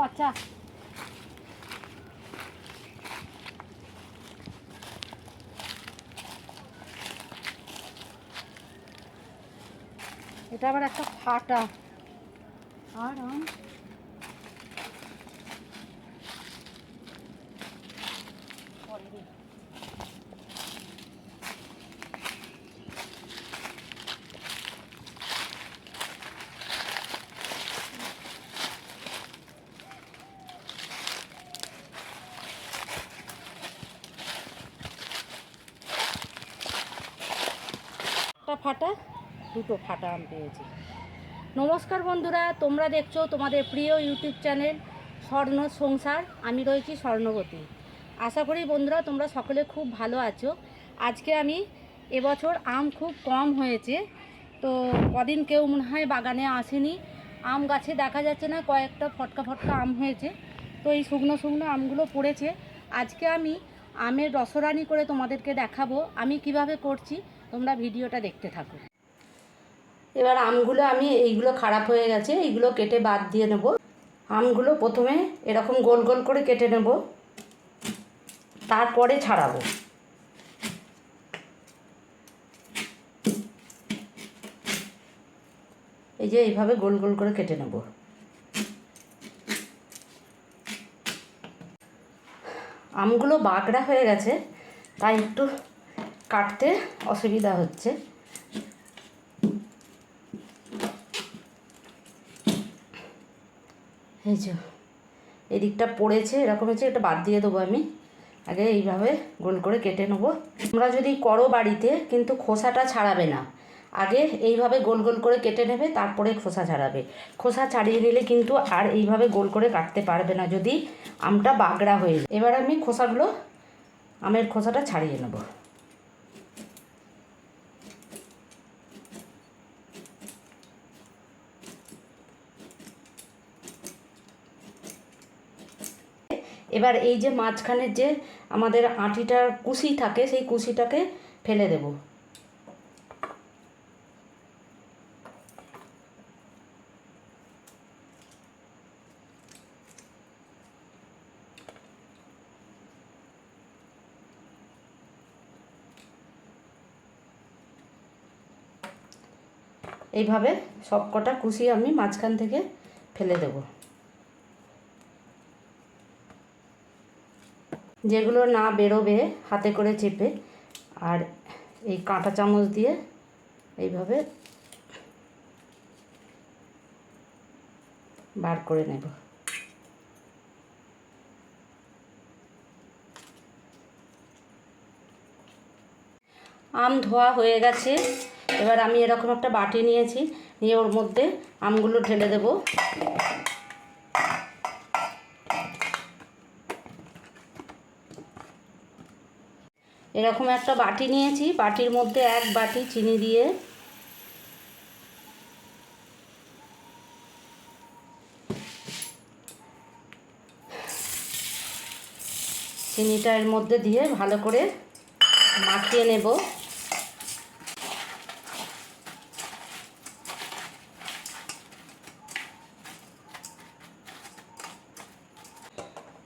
পচা। এটা আবার একটা ফাটা। আর আম। একটা ফাটা, দুটো ফাটা আম পেয়েছি। নমস্কার বন্ধুরা, তোমরা দেখছ তোমাদের প্রিয় ইউটিউব চ্যানেল স্বর্ণ সংসার। আমি রয়েছি স্বর্ণবতী। আশা করি বন্ধুরা, তোমরা সকলে খুব ভালো আছো। আজকে আমি এবছর আম খুব কম হয়েছে, তো কদিন কেউ মনে হয় বাগানে আসেনি। আম গাছে দেখা যাচ্ছে না, কয়েকটা ফটকা ফটকা আম হয়েছে। তো এই শুকনো শুকনো আমগুলো পড়েছে। আজকে আমি আমের রসরানি করে তোমাদেরকে দেখাবো, আমি কীভাবে করছি, তোমরা ভিডিওটা দেখতে থাকো। এবার আমগুলো আমি, এইগুলো খারাপ হয়ে গেছে, এইগুলো কেটে বাদ দিয়ে নেব। আমগুলো প্রথমে এরকম গোল গোল করে কেটে নেব। তারপরে ছাড়াবো। এই যে এইভাবে গোল গোল করে কেটে নেব। আমগুলো বাগড়া হয়ে গেছে, তাই একটু কাটতে অসুবিধা হচ্ছে। এই যে, এদিকটা পড়েছে, এরকম হচ্ছে এটা বাদ দিয়ে দেবো আমি। আগে এইভাবে গোল করে কেটে নেব। তোমরা যদি করো বাড়িতে, কিন্তু খোসাটা ছাড়াবে না। আগে এইভাবে গোল গোল করে কেটে নেবে, তারপরে খোসা ছাড়াবে। খোসা ছাড়িয়ে নিলে কিন্তু আর এইভাবে গোল করে কাটতে পারবে না যদি আমটা বাগড়া হয়ে যায়। এবার আমি খোসাগুলো, আমের খোসাটা ছাড়িয়ে নেব। এবার এই যে মাঝখানের যে আমাদের আঁটিটার কুশি থাকে, সেই কুশিটাকে ফেলে দেব। এইভাবে সব কটা কুশি আমি মাঝখান থেকে ফেলে দেবো। যেগুলো না বেরোবে হাতে করে চেপে, আর এই কাঁটা চামচ দিয়ে এইভাবে বার করে নেব। আম ধোয়া হয়ে গেছে। এবার আমি এরকম একটা বাটি নিয়েছি, নিয়ে ওর মধ্যে আমগুলো ঢেলে দেবো। এরকম একটা বাটি নিয়েছি, বাটির মধ্যে এক বাটি চিনি দিয়ে। চিনিটা এর মধ্যে দিয়ে ভালো করে মাখিয়ে নেব।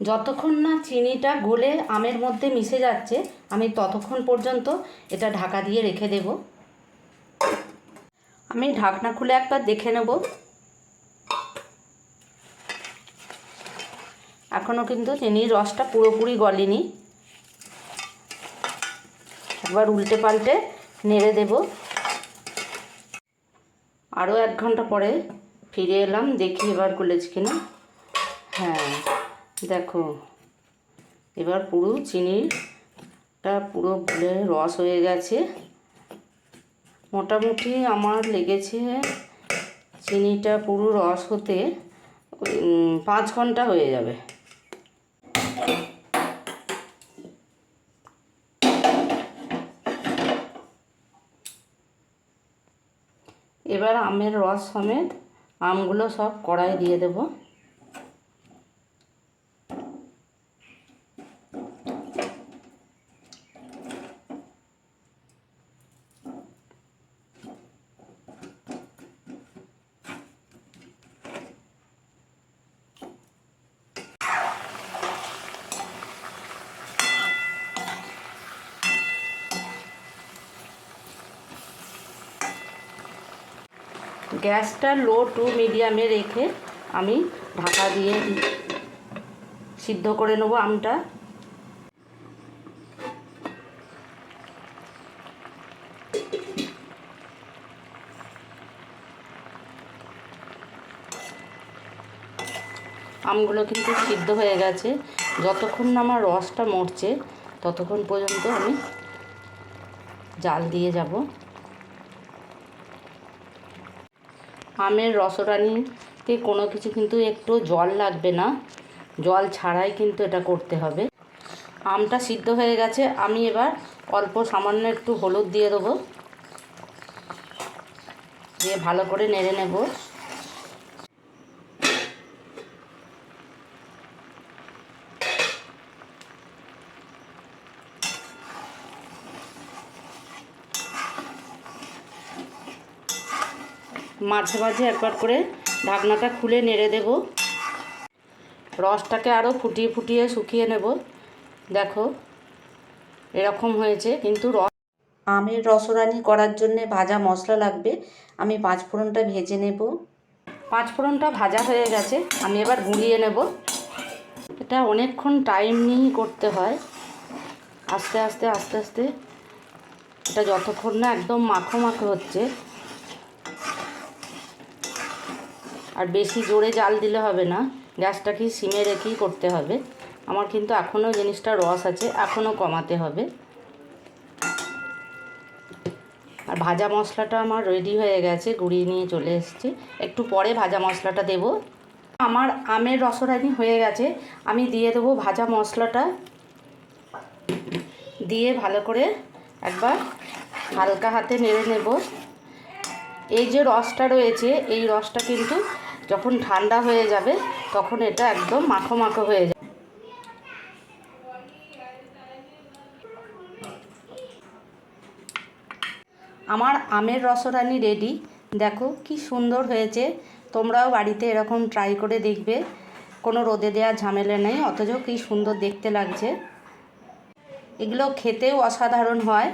যতক্ষণ না চিনিটা গলে আমের মধ্যে মিশে যাচ্ছে, আমি ততক্ষণ পর্যন্ত এটা ঢাকা দিয়ে রেখে দেব। আমি ঢাকনা খুলে একবার দেখে নেব। এখনও কিন্তু চিনির রসটা পুরোপুরি গলেনি। একবার উল্টে পাল্টে নেড়ে দেব। আরও এক ঘণ্টা পরে ফিরে এলাম, দেখি এবার গলেছে কিনা। হ্যাঁ। দেখো, এবার পুরো চিনিটা পুরো ভুলে রস হয়ে গেছে। মোটামুটি আমার লেগেছে চিনিটা পুরো রস হতে পাঁচ ঘণ্টা হয়ে যাবে। এবার আমের রস সমেত আমগুলো সব কড়াই দিয়ে দেবো। গ্যাসটা লো টু মিডিয়ামে রেখে আমি ঢাকা দিয়ে সিদ্ধ করে নেব আমটা। আমগুলো কিন্তু সিদ্ধ হয়ে গেছে। যতক্ষণ না আমার রসটা মরছে, ততক্ষণ পর্যন্ত আমি জাল দিয়ে যাব। আমের রসরানিতে কোনো কিছু কিন্তু একটু জল লাগবে না। জল ছাড়াই কিন্তু এটা করতে হবে। আমটা সিদ্ধ হয়ে গেছে। আমি এবার অল্প সামান্য একটু হলুদ দিয়ে দেবো। দিয়ে ভালো করে নেড়ে নেব। মাঝে মাঝে একবার করে ঢাকনাটা খুলে নেড়ে দেব। রসটাকে আরও ফুটিয়ে ফুটিয়ে শুকিয়ে নেব। দেখো, এরকম হয়েছে, কিন্তু রস আমের রসরানি করার জন্য ভাজা মশলা লাগবে। আমি পাঁচ ফোড়নটা ভেজে নেব। পাঁচ ফোড়নটা ভাজা হয়ে গেছে, আমি এবার গুঁড়িয়ে নেব। এটা অনেকক্ষণ টাইম নিয়েই করতে হয়। আস্তে আস্তে আস্তে আস্তে। এটা যতক্ষণ না একদম মাখো মাখো হচ্ছে। আর বেশি জোরে জাল দিলে হবে না। গ্যাসটাকে সিমে রেখেই করতে হবে। আমার কিন্তু এখনও জিনিসটা রস আছে, এখনও কমাতে হবে। আর ভাজা মশলাটা আমার রেডি হয়ে গেছে, গুঁড়িয়ে নিয়ে চলে এসেছি। একটু পরে ভাজা মশলাটা দেব। আমার আমের রসরানি হয়ে গেছে, আমি দিয়ে দেবো ভাজা মশলাটা। দিয়ে ভালো করে একবার হালকা হাতে নেড়ে নেব। এই যে রসটা রয়েছে, এই রসটা কিন্তু যখন ঠান্ডা হয়ে যাবে, তখন এটা একদম মাখো মাখো হয়ে যাবে। আমার আমের রসরানি রেডি। দেখো কি সুন্দর হয়েছে। তোমরাও বাড়িতে এরকম ট্রাই করে দেখবে। কোনো রোদে দেওয়া ঝামেলা নেই, অথচ কি সুন্দর দেখতে লাগছে। এগুলো খেতেও অসাধারণ হয়।